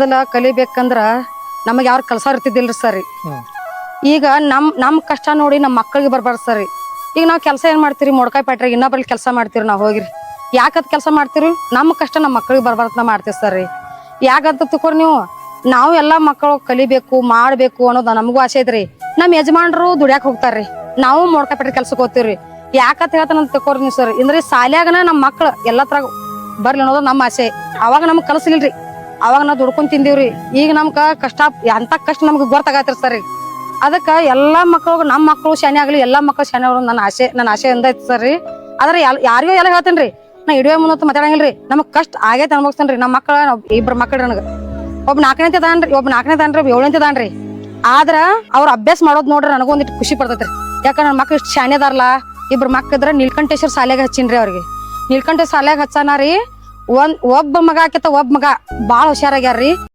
ಮೊದಲ ಕಲಿಬೇಕಂದ್ರ ನಮಗೆ ಯಾರು ಕೆಲಸ ಇರ್ತಿದ್ದಿಲ್ರಿ ಸರ್. ಈಗ ನಮ್ ನಮ್ ಕಷ್ಟ ನೋಡಿ ನಮ್ಮ ಮಕ್ಕಳಿಗೆ ಬರ್ಬಾರ್ದು ಸರ್. ಈಗ ನಾವು ಕೆಲಸ ಏನ್ ಮಾಡ್ತೀರಿ? ಮೊಡ್ಕಾಯಿ ಪ್ಯಾಟ್ರಿಗೆ ಇನ್ನೊಬ್ರಲ್ಲಿ ಕೆಲಸ ಮಾಡ್ತೀರಿ ನಾವು ಹೋಗಿರಿ. ಯಾಕದ್ ಕೆಲಸ ಮಾಡ್ತೀರಿ? ನಮ್ಮ ಕಷ್ಟ ನಮ್ಮ ಮಕ್ಕಳಿಗೆ ಬರ್ಬಾರ್ದು ಮಾಡ್ತೀವಿ ಸರ್. ಯಾಕಂತ ತಕೋರಿ ನೀವು? ನಾವು ಎಲ್ಲಾ ಮಕ್ಕಳು ಕಲಿಬೇಕು ಮಾಡ್ಬೇಕು ಅನ್ನೋದು ನಮಗೂ ಆಸೆ ಐತ್ರಿ. ನಮ್ಮ ಯಜಮಾನ್ರು ದುಡ್ಯಾಕ್ ಹೋಗ್ತಾರ್ರಿ. ನಾವು ಮೊಡ್ಕಾಯಿ ಪ್ಯಾಟ್ರಿ ಕೆಲ್ಸಕ್ಕೆ ಹೋಗ್ತೀವ್ರಿ. ಯಾಕಂತ ಹೇಳ್ತಾನ ತಕೋರಿ ನೀವು ಸರ್. ಇಂದ್ರೆ ಸಾಲ್ಯಾಗನ ನಮ್ಮ ಮಕ್ಳು ಎಲ್ಲಾ ತರ ಬರ್ಲಿ ಅನ್ನೋದು ನಮ್ಮ ಆಸೆ. ಅವಾಗ ನಮ್ಗೆ ಕಲಸಲಿಲ್ರಿ ಅವಾಗ ನಾವು ದುಡ್ಕೊಂಡ್ ತಿಂದೀವ್ರಿ. ಈಗ ನಮ್ಗ ಕಷ್ಟ, ಎಂತ ಕಷ್ಟ ನಮ್ಗೆ ಗೊತ್ತಾಗತ್ರಿ ಸರ್ ಅದಕ್ಕ ಎಲ್ಲಾ ಮಕ್ಕಳು ನಮ್ಮ ಮಕ್ಕಳು ಶಾನೆ ಆಗ್ಲಿ, ಎಲ್ಲಾ ಮಕ್ಕಳು ಶಾನೆ ಆಗ್ಲಿ ನನ್ನ ಆಸೆ ನನ್ನ ಆಸೆ ಎಂದ ಸರ್ ಆದ್ರೆ ಎಲ್- ಯಾರಿಗೂ ಎಲ್ಲ ಹೇಳ್ತೇನ್ರಿ. ನಾ ಇಡುವೆ ಮುಂದೆ ಮಾತಾಡಂಗಿಲ್ರಿ. ನಮಗ್ ಕಷ್ಟ ಆಗೈತೆ ಅನ್ಭವಿಸ್ತೇನ್ರಿ. ನಮ್ಮ ಮಕ್ಕಳ ಇಬ್ರು ಮಕ್ಕಳು ನನಗೆ. ಒಬ್ಬ ನಾಲ್ಕನೇ ತದಾನ್ರಿ ಒಬ್ಬ ನಾಲ್ಕನೇ ತಾನ್ರಿ ಒಬ್ಬ ಏಳನೇ ತದಾನ್ರಿ ಆದ್ರ ಅವ್ರ ಅಭ್ಯಾಸ ಮಾಡೋದ್ ನೋಡ್ರಿ ನನಗೊಂದಿಟ್ಟು ಖುಷಿ ಪಡ್ತೈತ್ರಿ. ಯಾಕಂದ್ರೆ ನನ್ನ ಮಕ್ಳು ಇಷ್ಟು ಶಾನೆ ಇಬ್ರು ಮಕ್ಕಿದ್ರ ನೀಲ್ಕಂಠೇಶ್ವರ ಶಾಲೆಗೆ ಹಚ್ಚಿನ್ರಿ ಅವ್ರಿಗೆ. ನೀಲ್ಕಂಠ ಶಾಲೆಗೆ ಹಚ್ಚಾನ ರೀ ಒಂದ್ ಒಬ್ಬ ಮಗ ಆಕಿತ ಒಬ್ಬ ಮಗ ಬಾಳ ಹುಷಾರಾಗ್ಯಾರ್ರಿ.